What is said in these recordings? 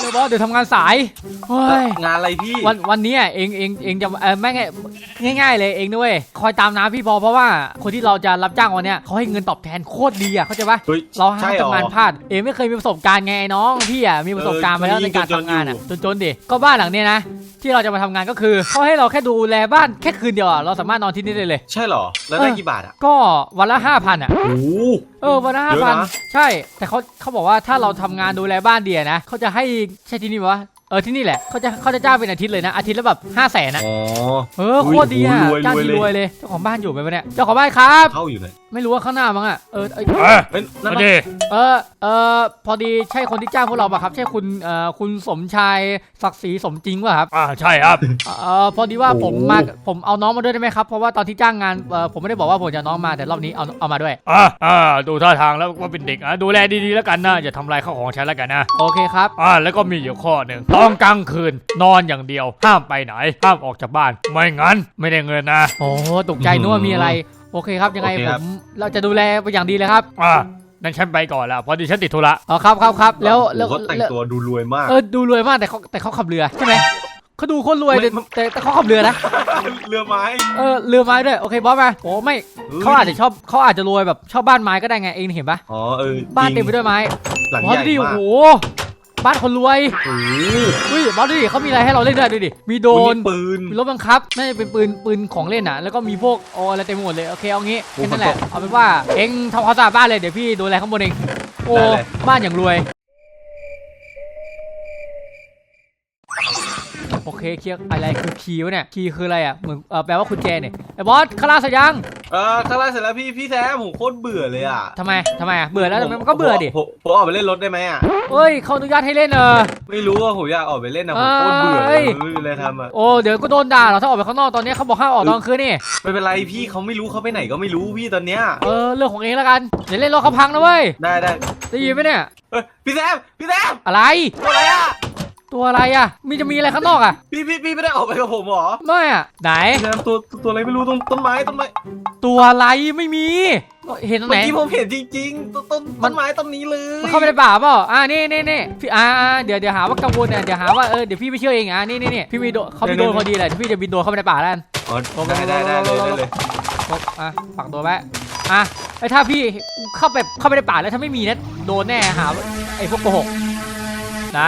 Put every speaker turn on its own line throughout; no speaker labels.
ว บอสเดี๋ยวทำงานสายเฮ้ย
งานอะไรพี่
วันวันนี้อะเองเองเองจะเออแม่งง่ายง่าย ๆ เลยเองด้วยคอยตามน้ำพี่พอเพราะว่าคนที่เราจะรับจ้างวันเนี้ยเขาให้เงินตอบแทนโคตรดีอะเข้าใจปะ
เฮ้ย
เราห้าม
ใช่เหรอ
ทำงานพลาดเองไม่เคยมีประสบการณ์ไงไอ้น้องพี่อะมีประสบการณ์มาแล้ว
เออ
ในการ
จนๆ
ทำงานอะ
อยู่
จนๆดิก็บ้านหลังเนี้ยนะ ที่เราจะมาทำงานก็คือเขาให้เราแค่ดูแลบ้านแค่คืนเดียวอะเราสามารถนอนที่นี่ได้เลย
ใช่เหรอ แล้วได้
เออ
กี่บาทอะ
ก็วันละห้าพันอะ
โอ้โห
เออวันละห้า
เย
พัน
อะนะ
ใช่ แต่เขาเขาบอกว่าถ้าเราทำงานดูแลบ้านเดียนะเขาจะให้ใช่ที่นี่ปะวะ เออที่นี่แหละเขาจะเขาจะจ้างเป็นอาทิตย์เลยนะอาทิตย์ละแบบห้าแสนนะ
อ๋อ
เออโคตรดีอะ
รวย
จ้าง
รวย
ที
เลย
รวยเลยเจ้าของบ้านอยู่ไหมวะเนี่ยเจ้าของบ้านครับ
เข้าอยู่เลย
ไม่รู้ว่าข้างหน้ามั้งอะเออเอย
เอ้ย
เอ้ยนั่น
มา
ปะ
ดิ
เออเออพอดีใช่คนที่จ้างพวกเราปะครับใช่คุณเอ่อคุณสมชายศักดิ์ศรีสมจริงป่ะครับ
อ่าใช่ครับ
เออพอดีว่าผมมาผมเอาน้องมาด้วยได้ไหมครับ เพราะว่าตอนที่จ้างงานเออผมไม่ได้บอกว่าผมจะเอาน้องมาแต่รอบนี้เอาเอามาด้วย
อ่าอ่าดูท่าทางแล้วว่าเป็นเด็กอะดูแลดีๆแล้วกันนะอย่าทำลายข้าวของฉันแล้วกันนะ
โอเคครับ
อ่าแล้วก็มีอยู่ข้อหนึ่งต้องกลางคืน นอนอย่างเดียว ห้ามไปไหน ห้ามออกจากบ้าน ไม่งั้น ไม่ได้เงินนะ
โอ้ตกใจนึกว่ามีอะไร โอเคครับ ยังไงผมเราจะดูแลไปอย่างดีเลยครับ
อ่านั่นฉันไปก่อนละพอดีฉันติดธุระ
อ๋อครับครับครับแล้วแล้ว
เขาแต่ง
แล้ว
ตัวดูรวยมาก
เออดูรวยมากแต่เขาแต่เขาขับเรือใช่ไหมเขาดูโคนรวยแต่
ไม่
แต่แต่เขาขับเรือนะ
เรือไม้
เออเรือไม้ด้วย โอเคบอสมาโอ้ไม่
ฮ้ย
เขาอาจจะชอบเขาอาจจะรวยแบบชอบบ้านไม้ก็ได้ไงเองเห็นปะ
อ๋อเออ
บ้าน
จริง
เต็มไปด้วยไม้
หลัง
บอส
ใหญ่
ดูดิโอ้
มาก
โห บ้านคนรวย
โอ้โห
อุ้ยบอสดูดิเขามีอะไรให้เราเล่นด้วยดูดิ มีโดรน
มีปืน
มีรถบังคับน่าจะเป็นปืนปืนของเล่นอะ แล้วก็มีพวกโออะไรเต็มไปหมดเลย โอเคเอางี้
โอ้
แค่นั้นแหละ เอาเป็นว่า เอ็งทำความสะอาดบ้านเลย เดี๋ยวพี่ดูแลข้างบนเอง โอ้
ได้เลย
บ้านอย่างรวย โอเคเคลียร์อะไรคือคีย์วะเนี่ยคีย์คืออะไรอะเหมือนเออแปลว่าคุณแจเนี่ยไอ้บอสคาราสยัง
เออข้างล่างเสร็จแล้วพี่พี่แซมผมโคตรเบื่อเลยอะ
ทำไมทำไมอะเบื่อแล้วมันก็เบื่อดิ
ผมผมออกไปเล่นรถได้ไหมอะ
เฮ้ยเขาอนุญาตให้เล่นเออ
ไม่รู้ว่าผมอยากออกไปเล่นนะผมโคตรเบื่อ
เอ้
เลยยไม่มีอะไรทำอะ
โอ้เดี๋ยวก็โดนด่าหรอกถ้าออกไปข้างนอกตอนนี้เขาบอกห้ามออกตอนกลางคืนนี่
ไม่เป็นไรพี่เขาไม่รู้เขาไปไหนก็ไม่รู้พี่ตอนเนี้ย
เออเรื่องของเองแล้วกันเดี๋ยวเล่นรถเขาพังนะเว้ย
ได้ได้
ได้ยินไหมเนี่ย
เอ้ยพี่แซมพี่แซม
อะไร
อะไรอะ
ตัวอะไรอะ มีจะมีอะไรข้างนอกอะ
พี่พี่พี่ไม่ได้ออกไปกับผมเหรอ
ไม่อะ ไหน
พี่แซมตัวตัวอะไรไม่รู้ต้นต้นไม้ต้นไม้
ตัวอะไรไม่มี เห็นตรงไห
เมื่
น
อกี้ผมเห็นจริงๆต้นต้น
มั
ต้
น
นไม้ต้นนี้เลย
มันเข้าไปในป่าเปล่าอ่านี่นี่นี่พี่อ่าอ่าเดี๋ยวเดี๋ยวหาว่ากังวลเนี่ยเดี๋ยวหาว่าเออเดี๋ยวพี่ไม่เชื่อเองอะนี่นี่นี่พี่มีโดเขามีโดรนพอดีเลยเดี๋ยวพี่จะบินโดรนเข้าไปในป่าแล้วกัน
อ๋อได้ได้ได้เลยได้เลย
ครบอะฝักตัวไว้อะไอ้ถ้าพี่เข้าไปเข้าไปในป่าแล้วถ้าไม่มีนะโดนแน่หาว่าไอ้พวกโกหกไหน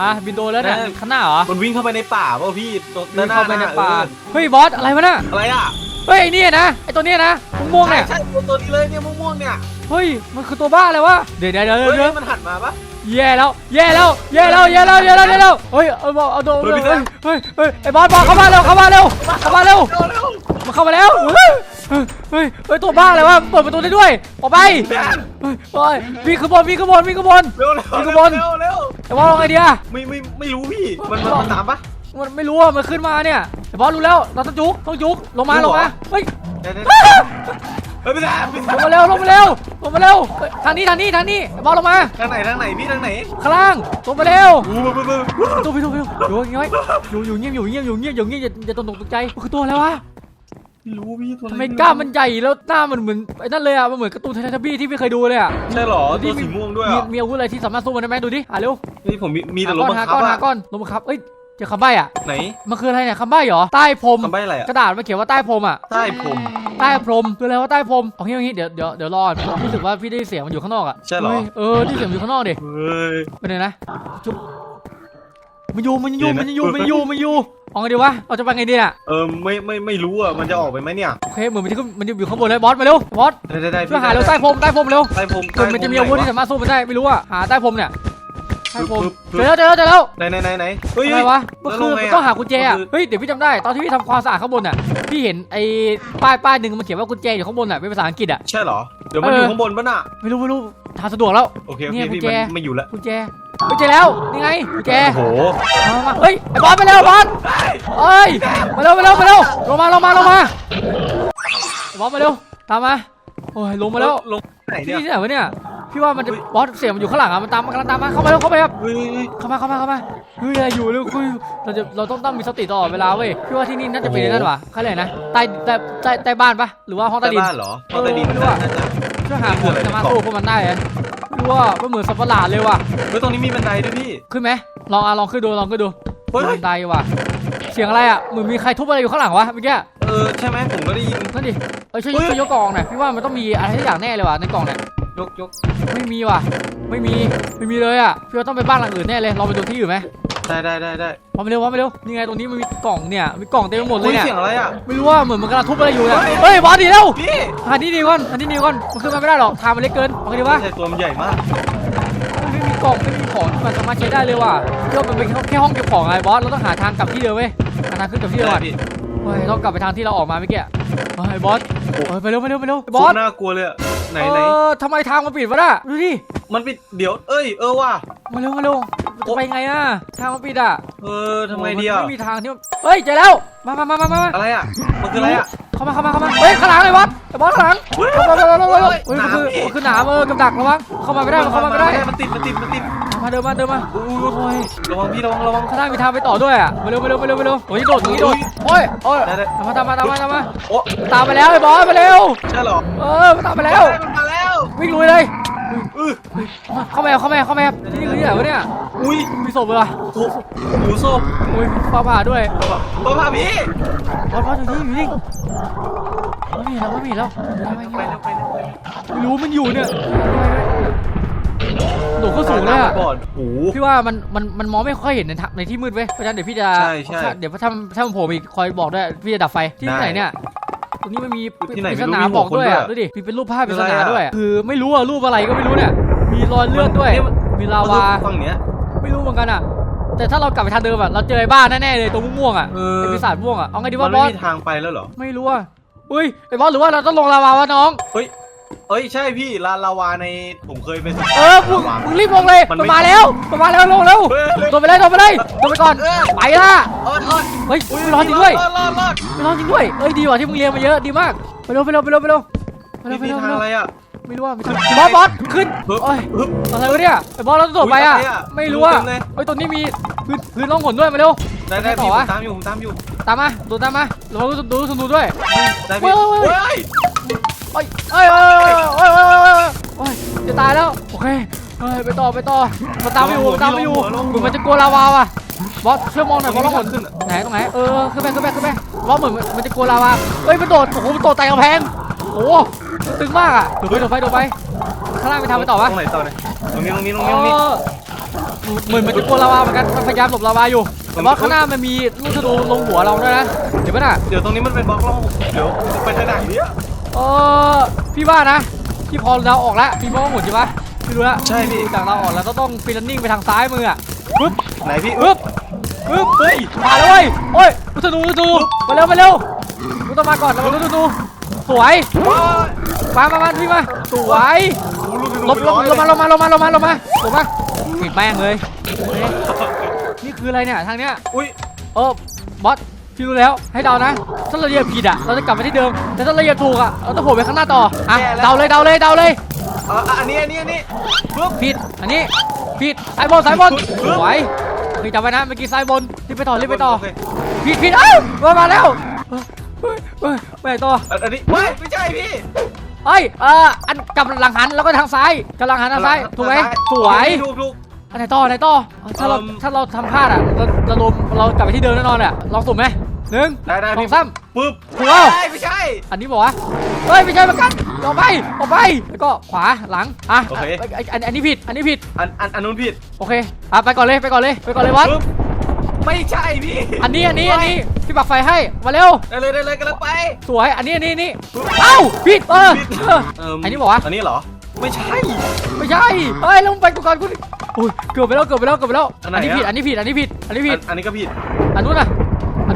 อะบินโดรนแล้วเนี่ยข้างหน้าเหรอ
มันวิ่งเข้าไปในป่าเปล่าพี่ตรงด้า
วิ่
น
ง
หน้า
เข้าไปในป่า
เออ
เฮ้ยบอสอะไรวะน่ะ
อะไรอะ
เฮ้ยไอ้เนี่ยนะไอ้ตัวเนี้ยนะม่วงๆ
ใช่
เนี่ย
ใช่ตัวตัวนี้เลยเนี่ยม่วงๆเนี่ย
เฮ้ยมันคือตัวบ้าเลยวะเดี๋ยวเดี๋ยวเดี๋ยว
เฮ้ย
เดี๋ยว
มันหันมาปะ
แย่แล้วแย่แล้วแย่แล้วแย่แล้วแย่แล้วแย่แล้วเฮ้ยเอาเอาเอาโดน
เฮ้ยพี่
เฮ้
แซ
ย
ม
เฮ้ยเฮ้ยไอ้บอสบอสเข้ามาเร็วเข้ามาเร็วเข้ามาเร็ว
เร็วเร็ว
มันเข้ามาแล้วเฮ้ย เฮ้ยเฮ้ยเฮ้ยตัวบ้าเลยวะเปิดประตูได้ด้วยออกไป
แซม
เฮ้ยเฮ้ยวิ่งขึ้นบนวิ่งขึ้นบนวิ่งขึ้นบน
เร็วเร็ว
มี
เร็
ข้าง
ว
บน
เร็วเร็ว
ไอ้บอสลงไงดีอะ
ไม่ไม่ไม่รู้พี่ มันมันมันตามปะ
มันไม่รู้อะมันขึ้นมาเนี่ยไอ้บอสรู้แล้วเราต้องจุกต้องจุกลงมา
รู้
ล
เหรอ
งมาเฮ้ย
ได้ได้ได้เฮ้ยพี่แซมพี่แซ
ล
ม
งมาเร็วลงมาเร็วลงมาเร็วเฮ้ยทางนี้ทางนี้ทางนี้ไอ้บอสลงมา
ทางไหนทางไหนพี่ทางไหน
ข้างล่างลงมาเร็ว
อู้บูบูบู
ตัวพี่ตัวพี่อยู่อย่างงี้ไว้อยู่อยู่เงียบอยู่เงียบอยู่เงียบอยู่เงียบอย่าอย่าตกตกใจมันคือตัวอะไรวะ
ไม่รู้พี่ตัวอะ
ทำ
ร
ไมกล้ามมันใหญ่แล้วหน้ามันเหมือนไอ้นั่นเลยอะมันเหมือนการ์ตูนเทเลทับบี้ที่พี่เคยดูเลยอะ
ใช่เหรอตัวสีม่วงด้วย
มี
อะ
มีอาวุธอะไรที่สามารถสู้มันได้ไหมดูดิอะเร็ว
นี่ผมมีมีแต่รถบัง
หา
คับ
ก้อนหา
อะ
ก้อนลงบังคับเอ้ยเจอคำใบ้อะ
ไหน
มันคืออะไรเนี่ยคำใบ้เหรอใต้พรม
คำใบ้อะไรอะ
กระดาษมันเขียนว่าใต้พรมอะ
ใต้ผม
ใต้พรมคืออะไรว่าใต้พรมเอางี้เอางี้เดี๋ยวเดี๋ยวเดี๋ยวรอผมรู้สึกว่าพี่ได้ยินเสียงมันอยู่ข้างนอกอะ
ใช่เหรอ
ฮ้ยเออได้ยินเสียงมันอยู่ข้างนอกดิ
เฮ้ย
เป็นไงนะจุ๊บมันอยู่มันอยู่
เดี๋ยวนะ
มันอยู่มันอยู่มันอยู่ เอาไงดีวะเราจะไปไงดีอะ
เออไม่ไม่ไม่รู้อะมันจะออกไปไหมเนี่ย
โอเคเหมือนมันจะขึ้นมันอยู่ข้างบนเลยบอสมาเร็วบอส
ได้ได้ได้
ช่วยหาเร็วใต้พรมใต้พรมเร็ว
ใต้ผม
มันมันจะมีอาวุธที่สามารถสู้มันได้ไม่รู้อะหาใต้พรมเนี่ยใต้พรม
ปึ๊บ
เจ
ปึ๊
อบแล้วเจอแล้วเจอแล้ว
ไหนไหนไหนไหนเฮ้ย
อะไรวะก็
แล้ว
คือ
ลงไงอะ
ต้องหากุญแจอะ
ก็คือ
เฮ้ยเดี๋ยวพี่จำได้ตอนที่พี่ทำความสะอาดข้างบนอะพี่เห็นไอ้ป้ายป้ายหนึ่งมันเขียนว่ากุญแจอยู่ข้างบนอะเป็นภาษาอังกฤษอะ
ใช่เหรอเดี๋ยวมัน
เออ
อ
อ
ยู่ข้างบนปะน่ะ
ไม่รู้ไม่รู้ทางสะดวกแล้ว
โอเคโอ
เนี่
เค
ย
พี่
กุญแจ
มันไม่อยู่แล้ว
กุญแจ กุญแจแล้วนี่ไงกุญแจ
โอ้โห
มามามาเฮ้ยไอ้บอสไปเร็วบอสเอ้ยมาเร็วมาเร็วมาเร็วลงมาลงมาลงมาไอ้บอสมาเร็วตามมาโอ้ยลงมาแล้ว
ลงไหน
ที่
เนี่ย
นี่ที่ไหนวะเนี่ยพี่ว่ามันจะบอสเสียงมันอยู่ข้างหลังอะมันตามมันกำลังตามมาเข้ามาแล้วเข้าไปครับ
เฮ้ยเฮ้ยเฮ้ย
เข้ามาเข้ามาเข้ามาเฮ้ยอะไรอยู่เร็วคุยเราจะเราต้องต้องมีสติตลอดเวลาเว้ยพี่ว่าที่นี่น่าจะเป็นนั่นวะเขาเรียกอะไรนะใต้ใต้ใต้ใต้บ้านปะหรือว่าห้องใต้
ใต้
ดิน
บ้านเหรอห้องใต้ดิน
เออไม่รู้อะ
น่าจะ
ช่วยหาคนจะมาสู้พวกมันได้ อะพี่ว่ามันเหมือนสัตว์ประหลาดเลยว่ะ
เฮ้ยตรงนี้มีบันไดด้วยพี่
ขึ้นไหมลองอะลองขึ้นดูลองขึ้นดู
เฮ้ย
บันไดว่ะ เสียงอะไรอะเหมือนมีใครทุบอะไรอยู่ข้างหลังวะเมื่อกี้
เออใช่ไหมผมก็ได้ยิน
นั่นดิเอ้ยช่วย
เฮ้ย
ช่วยยกกล่องหน่อยพี่ว่ามันต้องมีอะไรสักอย่างแน่เลยว่ะในกล่องเนี่ย
ยกยก
ไม่มีว่ะ ไม่มีไม่มีเลยอะพี่ว่าต้องไปบ้านหลังอื่นแน่เลยลองไปดูที่อื่นไหม
ได้ได้ได้ได้
พอมาเร็วพอมาเร็วนี่ไงตรงนี้มันมีกล่องเนี่ยมีกล่องเต็มไปหมดเล
เฮ้
ย
ย
เนี่ย
เสียงอะไรอะ
ไม่รู้ว่าเหมือนมันกำลังทุบอะไรอยู่เนี่ย
เฮ้ย
เฮ้ยบอสดีแล้ว
พี่
หาที่ดีก่อนหาที่ดีก่อนมันขึ้นมาไม่ได้หรอกทางมันเล็กเกินเอาไงดีวะ
ใช่ตัวมันใหญ่มาก
มันไม่มีกล่องไม่มีของที่มันสามารถใช้ได้เลยว่ะเรื่องมันเป็นแค่ห้องเก็บของไงบอสเราต้องหาทางกลับที่เดิมเว้ยหาทางขึ้นกลับที่เดิม
ได้
ก่อน
พี่
เฮ้ยต้องกลับไปทางที่เราออกมาเมื่อกี้เฮ้ยบอสเฮ้ยไปเร็วไปเร็วไปเร็ว
บบอ
อ
ส
ส
น่ากลัวเลยอะไหน
เอ
ไหน
อทำไมทางมันปิดวะน่ะดูดิ
มันปิดเดี๋ยวเอ้ยเออว่ะ
มาเร็วมาเร็ว จะไปไงอะทางมันปิดอะ
เออทำไงดีอะ
ไม่มีทางที่มันเฮ้ยเจอแล้วมามามามามา
อะไรอะมันคืออะไรอะ
เข้ามาเข้ามาเข้ามาเฮ้ยข้างหลังเลยบอสไอ้บอสข้างหลังเข้ามาเข้ามาเข้ามาเฮ้ยมันคือ
หนามพี่
มันคือหนามเออกับดักระวังเข้ามาไม่ได้มันเข้ามาไม่ได้
มันติดมันติดมันติด
มาเดินมาเดินมาโอ้ย
ระวังพี่ระวังระวัง
ข้างหน้ามีทางไปต่อด้วยอะมาเร็วมาเร็วมาเร็วมาเร็วโอ้ยโดดตรงนี้โดดโอ้ยโอ้ย
ได้ได้
ตามมาตามมาตามมาตามมา
โอ้
ตามไปแล้วไอ้บอสมาเร็ว
ใช่เหรอ
เออมาตามไปแล้ว
มันมาแล้ว
วิ่งลุยเลย
อือ
เข้ามาเข้ามาเข้ามานี่คือที่ไหนวะเนี่ย
อุ้ย
มีศพเลย
โอ้หมูศพ
โอ้ยฟ้าผ่าด้วย
บ้าบ้าพี่
บอสบอสอยู่นี่อยู่นี่ไม่มีแล้วไม่มีแล้วไม่มี
ไป
แล้ว
แล้วไปแล้วไปแล้ว
ไม่รู้มันอยู่เนี่ยโดดขึ้นสูงเลยอะ
ก่อนโอ้โห
พี่ว่ามันมันมันมองไม่ค่อยเห็นในทางในที่มืดเว้ยเพราะฉะนั้นเดี๋ยวพี่จะ
ใช่ใช่
เดี๋ยวถ้าถ้ามันโผล่มาอีกคอยบอกด้วยพี่จะดับไฟที่
ได้
ไหนเนี่ย ตรงนี้มันมี
ที่ไหน
ปริ
ไม่
ศ
รู้
นา
มีหัว
บอกด้วยอะ
คนด้วย
ดูดิมีเป็นรูปภาพปริศนา
คืออะไรอะ
ด้วยอะคือไม่รู้อะรูปอะไรก็ไม่รู้เนี่ยมีรอยเลือดด้วย
นี่มัน
มีลาวา
ฝั่งเนี้ย
ไม่รู้เหมือนกันอะแต่ถ้าเรากลับไปทางเดิมอะเราเจอไอ้บ้านแน่ๆเลยตรงม่วงๆอะ
เออ
ไอ้ปีศาจม่วงอะเอาไงดี
มั
วะ
น
บ
ไม่
อส
มีทางไปแล้วเหรอ
ไม่รู้อะอุ้ยไอ้บอสหรือว่าเราต้องลงลาวาวะน้อง
เฮ้ย เอ้ยใช่พี่ลานลาวาในผมเคยไปศึกษา
เออมึง
ลาวา
มึงรีบลงเลย
มัน
มัน
ไม่
มาแล้วมันมาแล้วลงเร็ว
เฮ้ยเฮ้ย
โดนไปเลยโดนไปเลยโดนไปก่อน
เออ
ไปละ
เออรอด
เฮ้ยไม่ร้อนจริงด้วย
รอดรอดรอด
ไม่ร้อนจริงด้วยเอ้ยดีว่ะที่มึงเรียนมาเยอะดีมากไปเร็วไปเร็วไปเร็วไปเร็วไปเร็วไป
มี
เร็วไป
ทาง
เร็ว
อะไรอะ
ไม่รู้ว่ามีทางบอสบอสขึ้น
ฮึบ
โอ้ย
ฮึบ
อะไรวะเนี่ยไอ้บอสเราต้องโดดไปอะ
อุ๊ยอะไรอะ
ไม่รู้อะ
เต็มเลย
เฮ้ยตรงนี้มีพื้นพื้นร่องหนด้วยมาเร็ว
ได้ได้
ไม่ต่
พี่
อ
ผ
วะ
มตามอยู่ผมตามอยู่
ตามมาโดดตามมาเราดูดูดูดูด้วย
ได้พี่
โอ้ยเอ้ยเอ้ยเอ้ยโอ้ยจะตายแล้ว โอเคเฮ้ยไปต่อไปต่อมาตามไปอยู่ตามไปอยู่มันจะกลัวลาวาว่ะบอสช่วยมองหน่อยบอสลองหมด
ขึ้น
ไหนตรงไหนเออขึ้นไปขึ้นไปขึ้นไปบอสเหมือนมันจะกลัวลาวาเฮ้ยมันโดดโอ้โหมันโดดไต่กำแพงโอ้ตึงมากอะโดดไปโดดไปโดดไปข้างล่างไปทำไปต่อวะต
รงไหนต่อเนี่ยตรงนี้ตรงนี้ตรงนี้ตรงนี้
เหมือนมันจะกลัวลาวาเหมือนกันมันพยายามหลบลาวาอยู่แต่ว่าข้างหน้ามันมีลูกธนูลงหัวเราด้วยนะเห็นปะน่ะ
เดี๋ยวตรงนี้มันเป็นบล็อกล่องเดี๋ยวไปทางไหนเนี่ย
ออพี่ว่านะพี่พอเราออกแล้วพี่มองหมุนใช่ปะพี่รู้แล้ว
ใช่พี่
จากเราออกแล้วก็ต้องฟีลนิ่งไปทางซ้ายมืออะปึ๊บ
ไหนพี่
ปึ๊บปึ๊บเฮ้ยมาแล้วเว้ยโอ้ยลูกธนูลูกธนูมาเร็วมาเร็วลูกต้องมาก่อนแล้วลูกธนูสวย
ว้าย
มามามาพี่มาสวย
โอ้โหลูกธนู
ลบ
เป็น
ล
ร้
บ
อย
ลงมาลงมาลงมาลงมาลงมาลงมาปิดแม่งเลยโอเคนี่คืออะไรเนี่ยทางเนี้ย
อุ้ย
เออบอส พี่รู้แล้วให้เดานะถ้าเราเหยียบผิดอะเราจะกลับไปที่เดิมแต่ถ้าเราเหยียบถูกอะเราต้องโผล่ไปข้างหน้าต่ออะเดาเลยเดาเลยเดาเลย
อะอันนี้อันนี้อันนี้ปึ๊บ
ผิดอันนี้ผิดสายบนสายบนสวยพี่จำไว้นะเมื่อกี้สายบนรีบไปต่อรีบไปต่อ
โเค
ผิดผิดเอ้ามามาแล้วเฮ้ยเฮ้ยไปต่อ
อันอันนี้ไม่ไม่ใช่พี่
เฮ้ยเอออันกลับหลังหันแล้วก็ทางซ้ายกำลังหันทางซ้ายถูกไหมสวย
ถูกถูก
อันไหนต่ออันไหนต่อถ้าเรา
เอิ่ม
ถ้าเราทำพลาดอะเราเราลมเรากลับไปที่เดิมแน่นอนอะลองสุ่มไหม หนึ่ง
ได้ได้
สอ
พี่
งสาม
ปึ๊บ
ถูกแล้ว
ไม่ไม่ใช่
อันนี้บอกว่าเฮ้ยไม่ใช่เหมือนกันออกไปออกไปแล้วก็ขวาหลังอะ
โอเค
อะอันอันอันนี้ผิดอันนี้ผิด
อันอันอันนู้นผิด
โอเคอะไปก่อนเลยไปก่อนเลยไปก่อนเลยวัด
ปึ๊บไม่ใช่พี่
อันนี้อันนี้อันนี้พี่ปักไฟให้มาเร็ว
ได้เลยได้เลยกันแล้วไป
สวยอันนี้อันนี้อันนี้เอ้าผิดเออ
ผิด
เออ
เอิ่ม
อันนี้บอกว่า
อันนี้เหรอ ไม่ใช่
ไม่ใช่เฮ้ยลงไปกูก่อนกูอุ้ยเกือบไปแล้วเกือบไปแล้วเกือบไปแล้ว
อันไหน
อันนี้ผิด
อะ
อันนี้ผิดอันนี้ผิดอันนี้ผิ
อั
ด
นอันนี้ก็ผิด
อันนู้นอะอั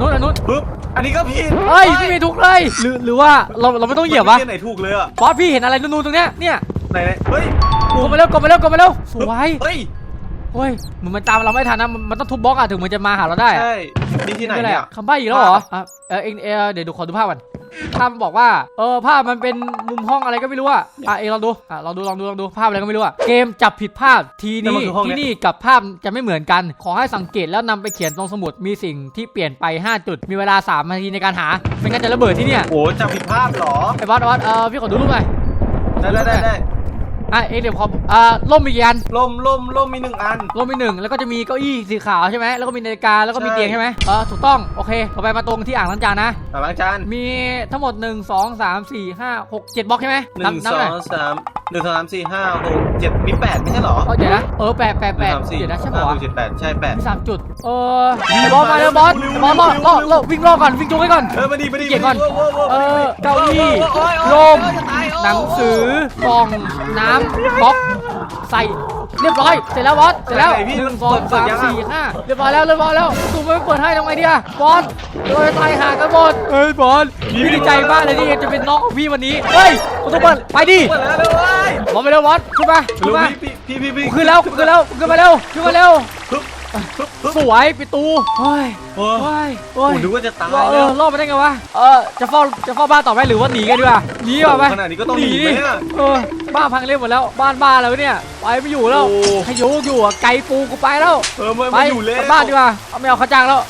นนู้นอันนู้น
ปึ๊บอันนี้ก็ผิด
เฮ้ยพี่มีทุกเลยหรือหรือว่าเราเราไม่ต้องเหยียบวะ
มันไม่ใช่ไหนถูกเลยอะ
บอสพี่เห็นอะไรนูนๆตรงเนี้ยเนี่ย
ไหนไหนเฮ้ย
กดมาเร็วกดมาเร็วกดมาเร็วสวย
เฮ้ย
เฮ้ยเหมือนมันตามเราไม่ทันนะมันมันต้องทุบบล็อกอะถึงมันจะมาหาเราได้อะ
ใช่นี่ที่ไหน
คืออะไร
เนี่ย
อะคำใบ้อีกแล้วเหรออะเออเองเออเดี๋ยวดูขอดูภาพก่อน ภาพมันบอกว่า เออภาพมันเป็นมุมห้องอะไรก็ไม่รู้อะอะเองลองดูอะลองดูลองดูลองดูภาพอะไรก็ไม่รู้อะเกมจับผิดภาพทีนี้ที่นี่กับภาพจะไม่เหมือนกัน ขอให้สังเกตแล้วนำไปเขียนตรงสมุดมีสิ่งที่เปลี่ยนไป 5 จุด มีเวลา3นาทีในการหาไม่งั้นจะระเบิดที่เนี่ย
โอ้จำผิดภาพเหรอ
ไอ้บอสบอสเออพี่ขอดูรูปหน่อย
ได้ได้ได้ได้
อะเองเดี๋ยวขออ่าล่มมีกี่อัน
ล่มล่มล่มมีหนึ่งอัน
ล่มมีหนึ่งแล้วก็จะมีเก้าอี้สีขาวใช่ไหมแล้วก็มีนาฬิกาแล้วก็มี
ใช่
เตียงใช่ไหมเออถูกต้องโอเคต่อไปมาตรงที่อ่างล้างจานนะ
สามล้างจาน
มีทั้งหมด1 2 3 4 5 6 7บล็อกใช่ไหม
หนึ่
นับ
ง
นับ
ส
ห
อ
น่อย
งสามหนึ่งสองสามสี่ห้าหกเจ็ดมีแปดไม่ใช่เหรอ
เออเดี๋ยวนะเออแปดแปด
ห
แป
นึ่ง
ด
สามสี่
เดี๋ยวนะใช่
ห้า
ปะ
ห
วะ
กเจ็ดแปดใช่แปด
มีสามจุดเออไอ้บอสมาแล้วบอส
เร็ว
บอสล่อ
เร็ว
ล่อ
เร็ว
ล่อวิ่งล่อก่อนวิ่งจงไว้ก่อน
เออมาดีมาดี
เกียรติก่อน
โว้โว้โว้
เออเก้าอี้
โอ้ยโอ้ย
ลม
โอ้ยจะตายโอ้
หนังสือกล่องน้ำบล็อกใส่เรียบร้อยเสร็จแล้วบอสเสร็จแล้วหนึ่งสองสามสี่ห้าเรียบร้อยแล้วเรียบร้อยแล้วตูไม่เปิดให้ทำไงดีอะบอสโดยตายหากันหมดเฮ้ยบอสพี่ดีใจมากเลยที่จะเป็นน้องของพี่วันนี้เฮ้ยประตูเปิดไปดิ
เปิดแล้วเร็วเว้ย
บอสไปเร็วบอสขึ้นมาขึ้
เร็
น
ว
มา
พี่พี่พี่พี่
ขึ้นแล้วขึ้นแล้วขึ้นมาเร็วขึ้นมาเร็ว
ปึ๊บปึ๊บปึ๊บ
สวยปิดตูเฮ้ย
โอ้
เฮ้ย
โห
เฮ้ย
นึกว่าจะตาย
เอ
แล้
อ
ว
รอดมาได้ไงวะเออจะเฝ้าจะเฝ้าบ้านต่อไหมหรือว่าหนีกันดีกว่าหนีดีกว่าไหม
ขนาดนี้ก็ต้องหนีไหมอะ
เออบ้านพังเรียบหมดแล้วบ้านบ้านแล้วเนี่ยไปไม่อยู่แล้ว
โอ้
ขยุกอยู่อะไกลปูกูไปแล้ว
เออมา
ไป
มาอยู่แล้ว
กลับบ้านดีกว่าเอาไม่เอาข้าจ้างแล้ว